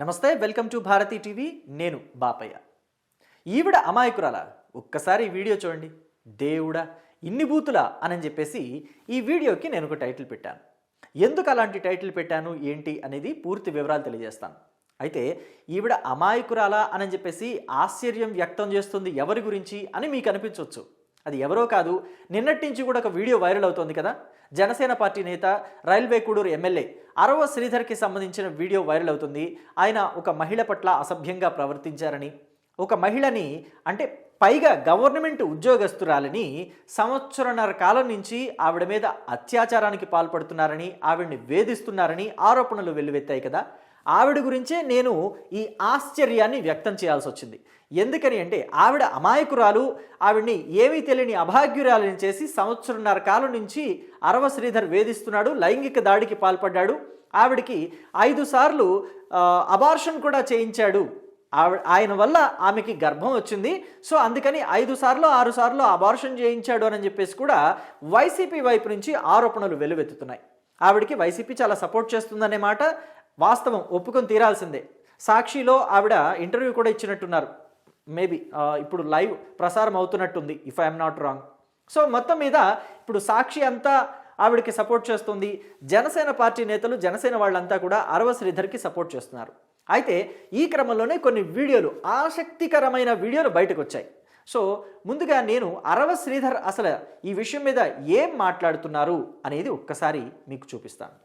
నమస్తే welcome to Bharati TV. నేను బాపయ్య. ఈవిడ అమాయకురాల? ఒక్కసారి ఈ వీడియో చూడండి. దేవుడా ఇన్ని బూతులా అని చెప్పేసి ఈ వీడియోకి నేను ఒక టైటిల్ పెట్టాను. ఎందుకు అలాంటి టైటిల్ పెట్టాను ఏంటి అనేది పూర్తి వివరాలు తెలియజేస్తాను. అయితే ఈవిడ అమాయకురాలా అని చెప్పేసి ఆశ్చర్యం వ్యక్తం చేస్తుంది ఎవరి గురించి అని మీకు అనిపించవచ్చు అది ఎవరో కాదు నిన్నటి నుంచి కూడా ఒక వీడియో వైరల్ అవుతోంది కదా? జనసేన పార్టీ నేత రైల్వే కూడూరు ఎమ్మెల్యే అరవ శ్రీధర్కి సంబంధించిన వీడియో వైరల్ అవుతుంది. ఆయన ఒక మహిళ పట్ల అసభ్యంగా ప్రవర్తించారని ఒక మహిళని అంటే పైగా గవర్నమెంట్ ఉద్యోగస్తురాలని సంవత్సరన్నర కాలం నుంచి ఆవిడ మీద అత్యాచారానికి పాల్పడుతున్నారని ఆవిడ్ని వేధిస్తున్నారని ఆరోపణలు వెల్లువెత్తాయి కదా? ఆవిడ గురించే నేను ఈ ఆశ్చర్యాన్ని వ్యక్తం చేయాల్సి వచ్చింది ఎందుకని అంటే ఆవిడ అమాయకురాలు ఆవిడ్ని ఏమీ తెలియని అభాగ్యురాలని చేసి సంవత్సరంన్నర కాలం నుంచి అరవ శ్రీధర్ వేధిస్తున్నాడు లైంగిక దాడికి పాల్పడ్డాడు. ఆవిడికి ఐదు సార్లు అబార్షన్ కూడా చేయించాడు. ఆవిడ ఆయన వల్ల ఆమెకి గర్భం వచ్చింది. సో అందుకని ఐదు సార్లు ఆరు సార్లు అబార్షన్ చేయించాడు అని చెప్పేసి కూడా వైసీపీ వైపు నుంచి ఆరోపణలు వెలువెత్తుతున్నాయి ఆవిడకి వైసీపీ చాలా సపోర్ట్ చేస్తుందనే మాట వాస్తవం ఒప్పుకొని తీరాల్సిందే. సాక్షిలో ఆవిడ ఇంటర్వ్యూ కూడా ఇచ్చినట్టున్నారు. మేబీ uh, ఇప్పుడు లైవ్ ప్రసారం అవుతున్నట్టుంది if I'm not wrong so మొత్తం మీద ఇప్పుడు సాక్షి అంతా ఆవిడకి సపోర్ట్ చేస్తుంది. జనసేన పార్టీ నేతలు జనసేన వాళ్ళంతా కూడా అరవ శ్రీధర్కి సపోర్ట్ చేస్తున్నారు. అయితే ఈ క్రమంలోనే కొన్ని వీడియోలు ఆసక్తికరమైన వీడియోలు బయటకు వచ్చాయి సో ముందుగా నేను అరవ శ్రీధర్ అసలు ఈ విషయం మీద ఏం మాట్లాడుతున్నారు అనేది ఒక్కసారి మీకు చూపిస్తాను.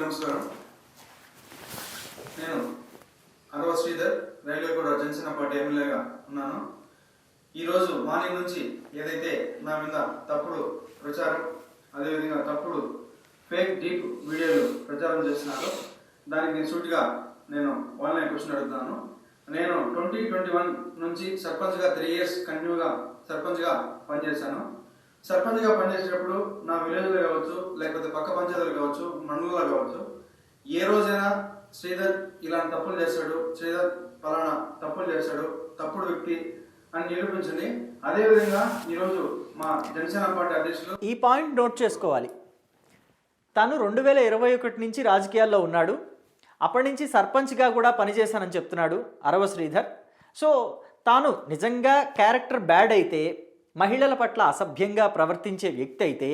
నమస్కారం. నేను అరవ శ్రీధర్ రైల్వే కూడా జనసేన పార్టీ ఎమ్మెల్యేగా ఉన్నాను. ఈరోజు మార్నింగ్ నుంచి ఏదైతే నా మీద తప్పుడు ప్రచారం అదేవిధంగా తప్పుడు ఫేక్ డీప్ వీడియోలు ప్రచారం చేస్తున్నారో దానికి నేను సూటిగా నేను ఆన్లైన్ క్వశ్చన్ అడుగుతాను నేను ట్వంటీ ట్వంటీ వన్ నుంచి సర్పంచ్గా త్రీ ఇయర్స్ కంటిన్యూగా సర్పంచ్గా పనిచేశాను. సర్పంచ్గా పనిచేసేటప్పుడు నా విలేజ్లో కావచ్చు లేకపోతే పక్క పంచాయతీలు కావచ్చు మండలంలో కావచ్చు ఏ రోజైనా శ్రీధర్ ఇలాంటి తప్పులు చేశాడు శ్రీధర్ ఫలానా తప్పులు చేశాడు తప్పుడు వ్యక్తి అని నిరూపించండి అదేవిధంగా ఈరోజు మా జనసేన పార్టీ అధ్యక్షులు ఈ పాయింట్ నోట్ చేసుకోవాలి. తను రెండు వేల ఇరవై ఒకటి నుంచి రాజకీయాల్లో ఉన్నాడు. అప్పటి నుంచి సర్పంచ్గా కూడా పనిచేశానని చెప్తున్నాడు అరవ శ్రీధర్. సో తాను నిజంగా క్యారెక్టర్ బ్యాడ్ అయితే మహిళల పట్ల అసభ్యంగా ప్రవర్తించే వ్యక్తి అయితే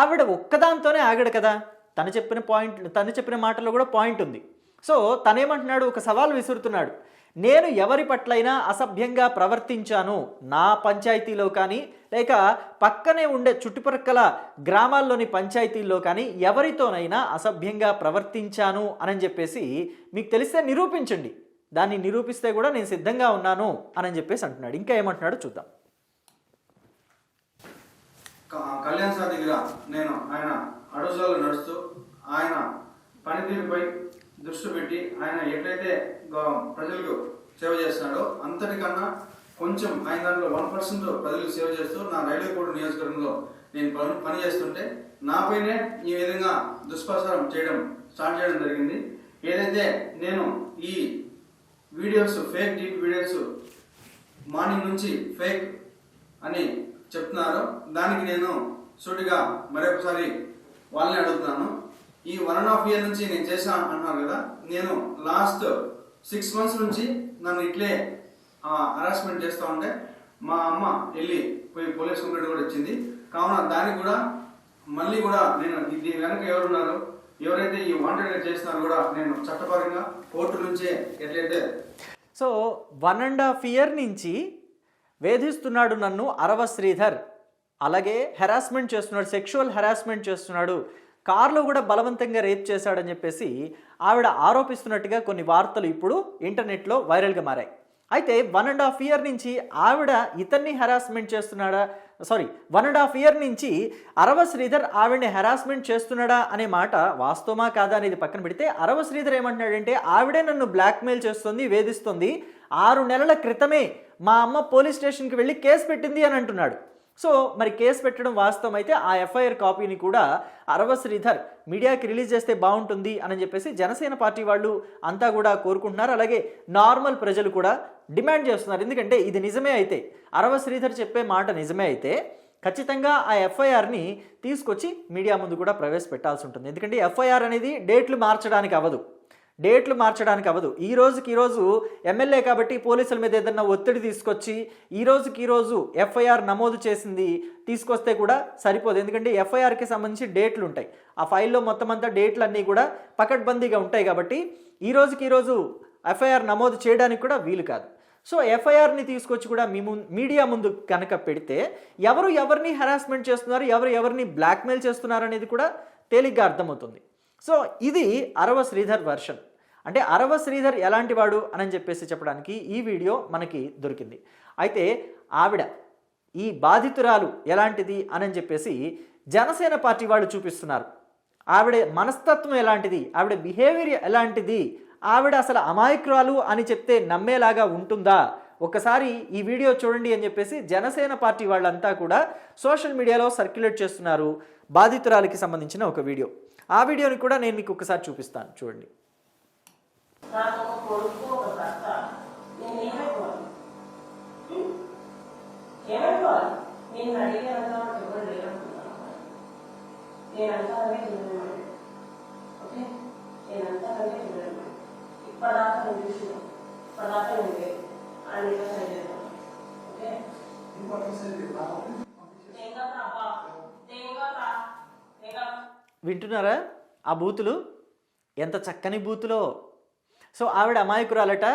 ఆవిడ ఒక్కదాంతోనే ఆగడు కదా. తను చెప్పిన పాయింట్ తను చెప్పిన మాటలో కూడా పాయింట్ ఉంది. సో తనేమంటున్నాడు? ఒక సవాల్ విసురుతున్నాడు. నేను ఎవరి పట్లైనా అసభ్యంగా ప్రవర్తించాను. నా పంచాయతీలో కానీ లేక పక్కనే ఉండే చుట్టుపక్కల గ్రామాల్లోని పంచాయతీల్లో కానీ ఎవరితోనైనా అసభ్యంగా ప్రవర్తించాను అని చెప్పేసి మీకు తెలిస్తే నిరూపించండి. దాన్ని నిరూపిస్తే కూడా నేను సిద్ధంగా ఉన్నాను అని చెప్పేసి అంటున్నాడు. ఇంకా ఏమంటున్నాడు చూద్దాం. కళ్యాణ్ సార్ దగ్గర నేను ఆయన అడుగుజాలు నడుస్తూ ఆయన పనితీరుపై దృష్టి పెట్టి ఆయన ఎట్లయితే ప్రజలకు సేవ చేస్తున్నాడో అంతటికన్నా కొంచెం ఆయన దాంట్లో వన్ పర్సెంట్ ప్రజలకు సేవ చేస్తూ నా రైల్వే కోడ్ నియోజకవర్గంలో నేను పని పని చేస్తుంటే నాపైనే ఈ విధంగా దుష్ప్రచారం చేయడం స్టార్ట్ చేయడం జరిగింది. ఏదైతే నేను ఈ videos fake deep videos morning నుంచి ఫేక్ అని చెప్తున్నారు దానికి నేను సూటిగా మరొకసారి వాళ్ళని అడుగుతున్నాను. ఈ వన్ అండ్ హాఫ్ ఇయర్ నుంచి నేను చేశా అంటున్నారు కదా నేను లాస్ట్ సిక్స్ మంత్స్ నుంచి నన్ను ఇట్లే హరాస్మెంట్ చేస్తూ ఉంటే మా అమ్మ వెళ్ళి పోయి పోలీస్ కంప్లైంట్ కూడా ఇచ్చింది. కావున దానికి కూడా మళ్ళీ కూడా నేను దీని వెనక ఎవరున్నారు ఎవరైతే ఈ వాంటెడ్గా చేస్తున్నారో కూడా నేను చట్టపరంగా కోర్టు నుంచే ఎట్లయితే so one and half year నుంచి వేధిస్తున్నాడు నన్ను అరవ శ్రీధర్. అలాగే హెరాస్మెంట్ చేస్తున్నాడు సెక్షువల్ హెరాస్మెంట్ చేస్తున్నాడు. కార్లో కూడా బలవంతంగా రేప్ చేశాడని చెప్పేసి ఆవిడ ఆరోపిస్తున్నట్టుగా కొన్ని వార్తలు ఇప్పుడు ఇంటర్నెట్లో వైరల్గా మారాయి. అయితే వన్ అండ్ హాఫ్ ఇయర్ నుంచి ఆవిడ ఇతన్ని హెరాస్మెంట్ చేస్తున్నాడా? Sorry one and half year నుంచి అరవ శ్రీధర్ ఆవిడని హెరాస్మెంట్ చేస్తున్నాడా అనే మాట వాస్తవమా కాదా అనేది పక్కన పెడితే అరవ శ్రీధర్ ఏమంటున్నాడంటే ఆవిడే నన్ను బ్లాక్మెయిల్ చేస్తుంది వేధిస్తుంది. ఆరు నెలల క్రితమే మా అమ్మ పోలీస్ స్టేషన్కి వెళ్ళి కేసు పెట్టింది అని అంటున్నాడు. సో మరి కేసు పెట్టడం వాస్తవం అయితే ఆ ఎఫ్ఐఆర్ కాపీని కూడా అరవ శ్రీధర్ మీడియాకి రిలీజ్ చేస్తే బాగుంటుంది అని చెప్పేసి జనసేన పార్టీ వాళ్ళు అంతా కూడా కోరుకుంటున్నారు. అలాగే నార్మల్ ప్రజలు కూడా డిమాండ్ చేస్తున్నారు. ఎందుకంటే ఇది నిజమే అయితే అరవ శ్రీధర్ చెప్పే మాట నిజమే అయితే ఖచ్చితంగా ఆ ఎఫ్ఐఆర్ని తీసుకొచ్చి మీడియా ముందు కూడా ప్రవేశపెట్టాల్సి ఉంటుంది. ఎందుకంటే ఎఫ్ఐఆర్ అనేది డేట్లు మార్చడానికి అవ్వదు. డేట్లు మార్చడానికి అవ్వదు. ఈ రోజుకి ఈరోజు ఎమ్మెల్యే కాబట్టి పోలీసుల మీద ఏదన్నా ఒత్తిడి తీసుకొచ్చి ఈ రోజుకి ఈరోజు ఎఫ్ఐఆర్ నమోదు చేసింది తీసుకొస్తే కూడా సరిపోదు. ఎందుకంటే ఎఫ్ఐఆర్కి సంబంధించి డేట్లు ఉంటాయి. ఆ ఫైల్లో మొత్తం అంతా డేట్లు అన్నీ కూడా పకడ్బందీగా ఉంటాయి కాబట్టి ఈ రోజుకి ఈరోజు ఎఫ్ఐఆర్ నమోదు చేయడానికి కూడా వీలు కాదు. సో ఎఫ్ఐఆర్ని తీసుకొచ్చి కూడా మీ ముందు మీడియా ముందు కనుక పెడితే ఎవరు ఎవరిని హెరాస్మెంట్ చేస్తున్నారు ఎవరు ఎవరిని బ్లాక్మెయిల్ చేస్తున్నారు అనేది కూడా తేలిగ్గా అర్థమవుతుంది. సో ఇది అరవ శ్రీధర్ వర్షన్. అంటే అరవ శ్రీధర్ ఎలాంటి వాడు అని చెప్పేసి చెప్పడానికి ఈ వీడియో మనకి దొరికింది. అయితే ఆవిడ ఈ బాధితురాలు ఎలాంటిది అని చెప్పేసి జనసేన పార్టీ వాళ్ళు చూపిస్తున్నారు. ఆవిడ మనస్తత్వం ఎలాంటిది? ఆవిడ బిహేవియర్ ఎలాంటిది? ఆవిడ అసలు అమాయకురాలు అని చెప్తే నమ్మేలాగా ఉంటుందా? ఒకసారి ఈ వీడియో చూడండి అని చెప్పేసి జనసేన పార్టీ వాళ్ళంతా కూడా సోషల్ మీడియాలో సర్క్యులేట్ చేస్తున్నారు బాధితురాలకి సంబంధించిన ఒక వీడియో. ఆ వీడియోని కూడా నేను మీకు ఒకసారి చూపిస్తాను. చూడండి. కొడుకు ఒక భర్త. నేను ఏమైపోవాలి ఉం? ఏమైపోవాలి నేను అడిగేంత ఎవరు లేరనుకుంటున్నాను నేనంతా అలాగే చూడలేమండి ఓకే నేనంతా అలాగే చూడలేమండి ఇప్పటిదాకా నేను చూసిన ఇప్పటిదాకా నేను లేదు ఆయన ఇంకా సరి చేస్తాను ఓకే తేంగరా అబ్బా తేంగరా తేంగరా వింటున్నారా? ఆ బూతులు? ఎంత చక్కని బూతులో. సో ఆవిడ అమాయకురాలట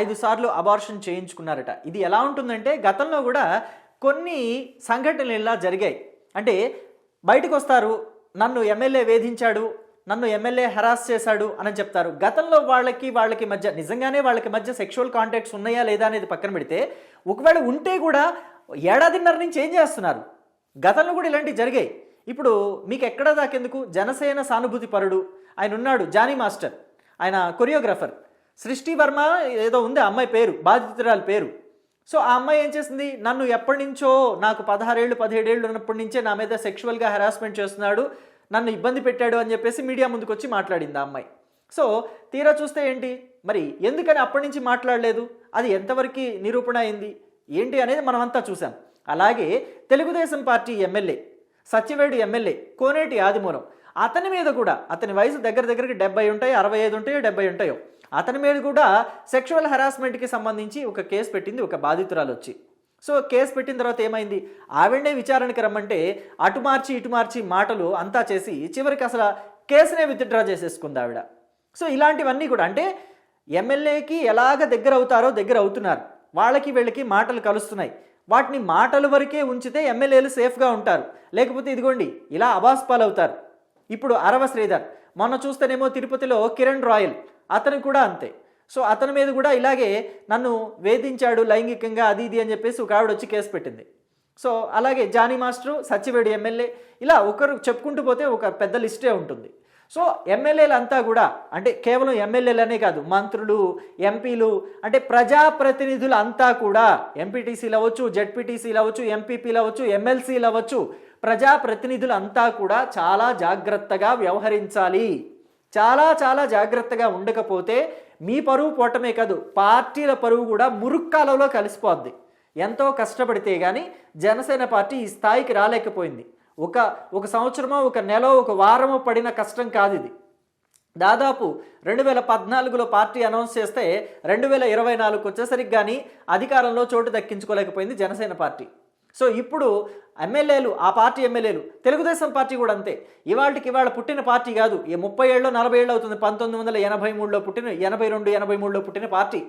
ఐదు సార్లు అబార్షన్ చేయించుకున్నారట. ఇది ఎలా ఉంటుందంటే గతంలో కూడా కొన్ని సంఘటనలు ఇలా జరిగాయి. అంటే బయటకు వస్తారు నన్ను ఎమ్మెల్యే వేధించాడు నన్ను ఎమ్మెల్యే హెరాస్ చేశాడు అని చెప్తారు. గతంలో వాళ్ళకి వాళ్ళకి మధ్య నిజంగానే వాళ్ళకి మధ్య సెక్షువల్ కాంటాక్ట్స్ ఉన్నాయా లేదా అనేది పక్కన పెడితే ఒకవేళ ఉంటే కూడా ఏడాదిన్నర నుంచి ఏం చేస్తున్నారు? గతంలో కూడా ఇలాంటివి జరిగాయి. ఇప్పుడు మీకు ఎక్కడ దాకెందుకు? జనసేన సానుభూతి పరుడు. ఆయన ఉన్నాడు జానీ మాస్టర్. ఆయన కొరియోగ్రాఫర్. సృష్టి వర్మ ఏదో ఉంది ఆ అమ్మాయి పేరు బాధితురాలి పేరు. సో ఆ అమ్మాయి ఏం చేసింది? నన్ను ఎప్పటి నుంచో నాకు పదహారేళ్ళు పదిహేడేళ్ళు ఉన్నప్పటి నుంచే నా మీద సెక్షువల్గా హెరాస్మెంట్ చేస్తున్నాడు. నన్ను ఇబ్బంది పెట్టాడు అని చెప్పేసి మీడియా ముందుకు వచ్చి మాట్లాడింది ఆ అమ్మాయి. సో తీరా చూస్తే ఏంటి? మరి ఎందుకని అప్పటి నుంచి మాట్లాడలేదు? అది ఎంతవరకు నిరూపణ అయింది? ఏంటి అనేది మనమంతా చూసాం అలాగే Telugu Desam party MLA Satyavedu MLA Koneti Adimulam. అతని మీద కూడా అతని వయసు దగ్గర దగ్గరికి డెబ్బై ఉంటాయి అరవై ఐదు ఉంటాయో డెబ్బై ఉంటాయో అతని మీద కూడా సెక్షువల్ హెరాస్మెంట్కి సంబంధించి ఒక కేసు పెట్టింది ఒక బాధితురాలు వచ్చి సో కేసు పెట్టిన తర్వాత ఏమైంది? ఆవిడనే విచారణకి రమ్మంటే అటు మార్చి ఇటు మార్చి మాటలు అంతా చేసి చివరికి అసలు కేసునే విత్డ్రా చేసేసుకుంది ఆవిడ. సో ఇలాంటివన్నీ కూడా అంటే ఎమ్మెల్యేకి ఎలాగ దగ్గర అవుతారో దగ్గర అవుతున్నారు వాళ్ళకి వీళ్ళకి మాటలు కలుస్తున్నాయి. వాటిని మాటల వరకే ఉంచితే ఎమ్మెల్యేలు సేఫ్గా ఉంటారు. లేకపోతే ఇదిగోండి ఇలా అబాస్పాలు అవుతారు ఇప్పుడు అరవ శ్రీధర్ మొన్న చూస్తేనేమో తిరుపతిలో కిరణ్ రాయల్ అతను కూడా అంతే. సో అతని మీద కూడా ఇలాగే నన్ను వేధించాడు లైంగికంగా అది ఇది అని చెప్పేసి ఒక ఆవిడ వచ్చి కేసు పెట్టింది. సో అలాగే జానీ మాస్టరు సత్యవేడి ఎమ్మెల్యే ఇలా ఒకరు చెప్పుకుంటూ పోతే ఒక పెద్ద లిస్టే ఉంటుంది. సో ఎమ్మెల్యేలంతా కూడా అంటే కేవలం ఎమ్మెల్యేలనే కాదు మంత్రులు ఎంపీలు అంటే ప్రజాప్రతినిధులు అంతా కూడా ఎంపీటీసీలు అవ్వచ్చు జెడ్పీటీసీలు అవ్వచ్చు ఎంపీపీలు అవ్వచ్చు ఎమ్మెల్సీలు అవ్వచ్చు ప్రజాప్రతినిధులు అంతా కూడా చాలా జాగ్రత్తగా వ్యవహరించాలి. చాలా చాలా జాగ్రత్తగా ఉండకపోతే మీ పరువు పోవటమే కాదు పార్టీల పరువు కూడా మురుక్కాలలో కలిసిపోద్ది. ఎంతో కష్టపడితే కానీ జనసేన పార్టీ ఈ స్థాయికి రాలేకపోయింది. ఒక ఒక సంవత్సరమో ఒక నెల ఒక వారమో పడిన కష్టం కాదు ఇది దాదాపు రెండు వేల పద్నాలుగులో పార్టీ అనౌన్స్ చేస్తే రెండు వేల ఇరవై నాలుగుకి వచ్చేసరికి కానీ అధికారంలో చోటు దక్కించుకోలేకపోయింది జనసేన పార్టీ. సో ఇప్పుడు ఎమ్మెల్యేలు ఆ పార్టీ ఎమ్మెల్యేలు తెలుగుదేశం పార్టీ కూడా అంతే. ఇవాళకి ఇవాళ పుట్టిన పార్టీ కాదు ఈ ముప్పై ఏళ్ళు నలభై ఏళ్ళు అవుతుంది పంతొమ్మిది వందల ఎనభై మూడులో పుట్టిన ఎనభై రెండు ఎనభై మూడులో పుట్టిన పార్టీ.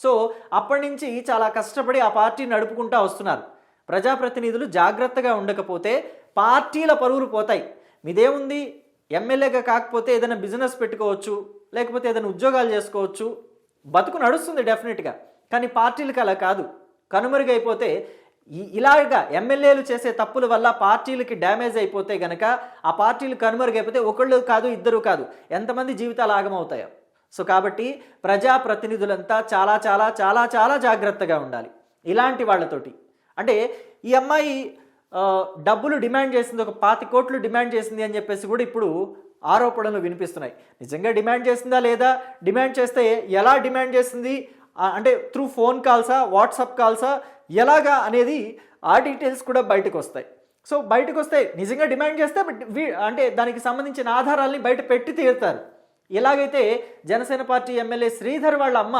సో అప్పటి నుంచి చాలా కష్టపడి ఆ పార్టీ నడుపుకుంటూ వస్తున్నారు. ప్రజాప్రతినిధులు జాగ్రత్తగా ఉండకపోతే పార్టీల పరువులు పోతాయి. మీదేముంది? ఎమ్మెల్యేగా కాకపోతే ఏదైనా బిజినెస్ పెట్టుకోవచ్చు లేకపోతే ఏదైనా ఉద్యోగాలు చేసుకోవచ్చు. బతుకు నడుస్తుంది డెఫినెట్గా. కానీ పార్టీలకు అలా కాదు. కనుమరుగైపోతే ఇలాగా ఎమ్మెల్యేలు చేసే తప్పుల వల్ల పార్టీలకి డ్యామేజ్ అయిపోతే గనక ఆ పార్టీలు కనుమరుగైపోతే ఒకళ్ళు కాదు ఇద్దరు కాదు. ఎంతమంది జీవితాలు ఆగమవుతాయో. సో కాబట్టి ప్రజాప్రతినిధులంతా చాలా చాలా చాలా చాలా జాగ్రత్తగా ఉండాలి. ఇలాంటి వాళ్ళతోటి. అంటే ఈ అమ్మాయి డబ్బులు డిమాండ్ చేసింది ఒక పాతి కోట్లు డిమాండ్ చేసింది అని చెప్పేసి కూడా ఇప్పుడు ఆరోపణలు వినిపిస్తున్నాయి. నిజంగా డిమాండ్ చేసిందా లేదా? డిమాండ్ చేస్తే ఎలా డిమాండ్ చేసింది? అంటే త్రూ ఫోన్ కాల్సా వాట్సాప్ కాల్సా? ఎలాగా అనేది ఆ డీటెయిల్స్ కూడా బయటకు వస్తాయి. సో బయటకు వస్తే నిజంగా డిమాండ్ చేస్తే బట్ అంటే దానికి సంబంధించిన ఆధారాల్ని బయట పెట్టి తీరుతారు. ఎలాగైతే జనసేన పార్టీ ఎమ్మెల్యే శ్రీధర్ వాళ్ళ అమ్మ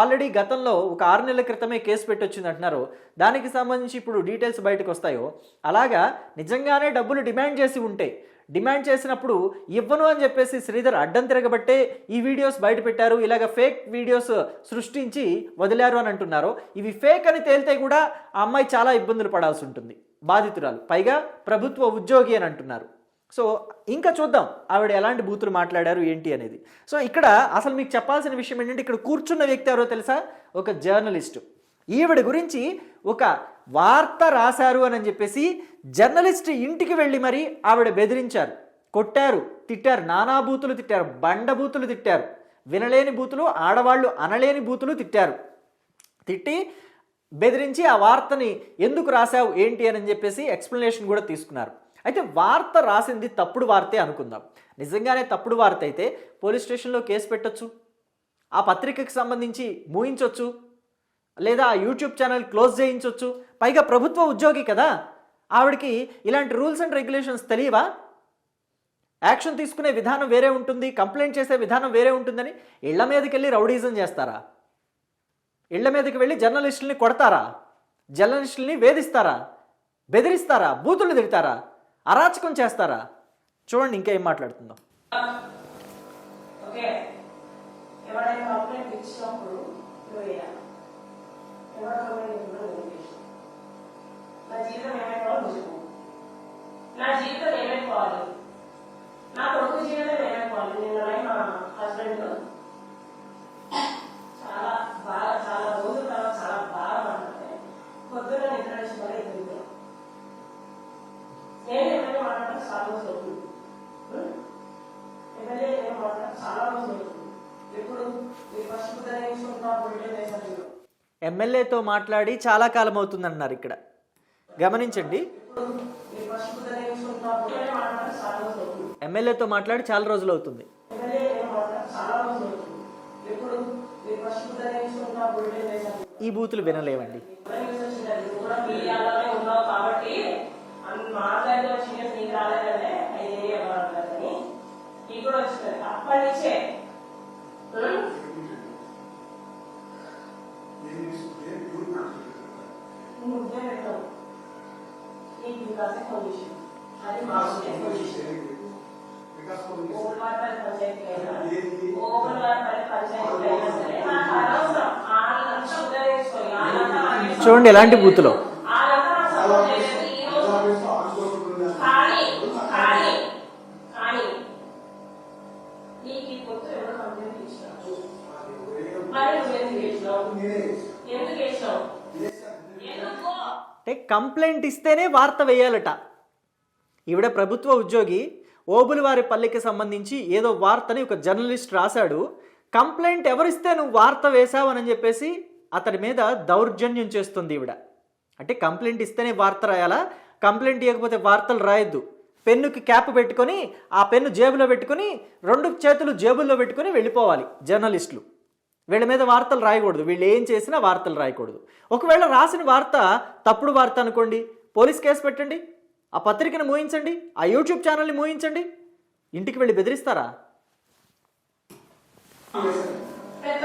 ఆల్రెడీ గతంలో ఒక ఆరు నెలల క్రితమే కేసు పెట్టొచ్చింది అంటున్నారు దానికి సంబంధించి ఇప్పుడు డీటెయిల్స్ బయటకు వస్తాయో అలాగా నిజంగానే డబ్బులు డిమాండ్ చేసి ఉంటే డిమాండ్ చేసినప్పుడు ఇవ్వను అని చెప్పేసి శ్రీధర్ అడ్డం తిరగబట్టే ఈ వీడియోస్ బయట పెట్టారు. ఇలాగ ఫేక్ వీడియోస్ సృష్టించి వదిలారు అని అంటున్నారు. ఇవి ఫేక్ అని తేలితే కూడా ఆ అమ్మాయి చాలా ఇబ్బందులు పడాల్సి ఉంటుంది. బాధితురాలు. పైగా ప్రభుత్వ ఉద్యోగి అని అంటున్నారు. సో ఇంకా చూద్దాం ఆవిడ ఎలాంటి బూతులు మాట్లాడారు ఏంటి అనేది. సో ఇక్కడ అసలు మీకు చెప్పాల్సిన విషయం ఏంటంటే ఇక్కడ కూర్చున్న వ్యక్తి ఎవరో తెలుసా? ఒక జర్నలిస్టు. ఈవిడ గురించి ఒక వార్త రాశారు అని చెప్పేసి జర్నలిస్ట్ ఇంటికి వెళ్ళి మరి ఆవిడ బెదిరించారు. కొట్టారు తిట్టారు నానా బూతులు తిట్టారు బండ బూతులు తిట్టారు వినలేని బూతులు ఆడవాళ్ళు అనలేని బూతులు తిట్టారు. తిట్టి బెదిరించి ఆ వార్తని ఎందుకు రాశావు ఏంటి అని చెప్పేసి ఎక్స్ప్లెనేషన్ కూడా తీసుకున్నారు. అయితే వార్త రాసింది తప్పుడు వార్తే అనుకుందాం. నిజంగానే తప్పుడు వార్త అయితే పోలీస్ స్టేషన్లో కేసు పెట్టొచ్చు? ఆ పత్రికకి సంబంధించి మూయించవచ్చు లేదా ఆ యూట్యూబ్ ఛానల్ క్లోజ్ చేయించవచ్చు పైగా ప్రభుత్వ ఉద్యోగి కదా. ఆవిడకి ఇలాంటి రూల్స్ అండ్ రెగ్యులేషన్స్ తెలియవా? యాక్షన్ తీసుకునే విధానం వేరే ఉంటుంది కంప్లైంట్ చేసే విధానం వేరే ఉంటుందని ఇళ్ళ మీదకి వెళ్ళి రౌడీజం చేస్తారా? ఇళ్ళ మీదకి వెళ్ళి జర్నలిస్టుల్ని కొడతారా? జర్నలిస్టుల్ని వేధిస్తారా? బెదిరిస్తారా? బూతులు తిడతారా? అరాచకం చేస్తారా? చూడండి ఇంకా ఏం మాట్లాడుతుందో. నా జీవితం ఏమైపోవాలి నా జీవితం ఏమైపోవాలి నా కొడుకు జీవితం ఏమైపోవాలి నేను మా హస్బెండ్ ఎమ్మెల్యేతో మాట్లాడి చాలా కాలం అవుతుందన్నారు ఇక్కడ. గమనించండి. ఎమ్మెల్యేతో మాట్లాడి చాలా రోజులు అవుతుంది. ఈ బూతులు వినలేవండి. అప్పటి నుంచే నీకు వికాసే పొజిషన్ అది మాకు పొజిషన్ ఓపెన్ వాటర్ పంచాయతీ అయినా ఓపెన్ వాటర్ పంచాయతీ అయినా సరే నాకు అనవసరం వాళ్ళంతా ఉద్ధరించుకొని వాళ్ళంతా వాళ్ళకి చూడండి ఎలాంటి బూతులో? ఎందుకు అంటే కంప్లైంట్ ఇస్తేనే వార్త వేయాలట. ఈవిడ ప్రభుత్వ ఉద్యోగి ఓబులవారి పల్లెకి సంబంధించి ఏదో వార్తని ఒక జర్నలిస్ట్ రాశాడు. కంప్లైంట్ ఎవరిస్తే నువ్వు వార్త వేశావు చెప్పేసి అతడి మీద దౌర్జన్యం చేస్తుంది ఈవిడ. అంటే కంప్లైంట్ ఇస్తేనే వార్త రాయాలా? కంప్లైంట్ ఇవ్వకపోతే వార్తలు రాయొద్దు. పెన్నుకి క్యాప్ పెట్టుకొని ఆ పెన్ను జేబులో పెట్టుకొని రెండు చేతులు జేబుల్లో పెట్టుకొని వెళ్ళిపోవాలి జర్నలిస్టులు. వీళ్ళ మీద వార్తలు రాయకూడదు. వీళ్ళు ఏం చేసినా వార్తలు రాయకూడదు. ఒకవేళ రాసిన వార్త తప్పుడు వార్త అనుకోండి పోలీస్ కేసు పెట్టండి ఆ పత్రికను మూయించండి ఆ యూట్యూబ్ ఛానల్ని మూయించండి ఇంటికి వెళ్ళి బెదిరిస్తారా? పెద్ద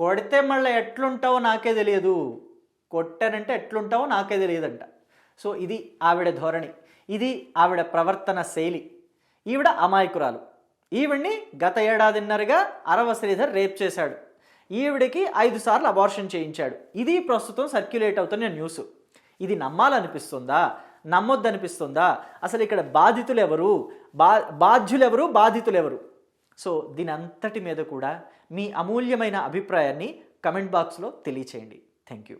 కొడితే మళ్ళీ ఎట్లుంటావో నాకే తెలియదు. కొట్టానంటే ఎట్లుంటావో నాకే తెలియదంట. సో ఇది ఆవిడ ధోరణి. ఇది ఆవిడ ప్రవర్తన శైలి. ఈవిడ అమాయకురాలు. ఈవిడ్ని గత ఏడాదిన్నరగా అరవ శ్రీధర్ రేప్ చేశాడు. ఈవిడికి ఐదు సార్లు అబార్షన్ చేయించాడు. ఇది ప్రస్తుతం సర్క్యులేట్ అవుతున్న న్యూస్. ఇది నమ్మాలనిపిస్తుందా? నమ్మొద్దనిపిస్తుందా? అసలు ఇక్కడ బాధితులు ఎవరు బా బాధ్యులెవరు? బాధితులెవరు? బాధితులు ఎవరు సో దీని అంతటి మీద కూడా మీ అమూల్యమైన అభిప్రాయాన్ని కమెంట్ బాక్స్లో తెలియచేయండి. Thank you.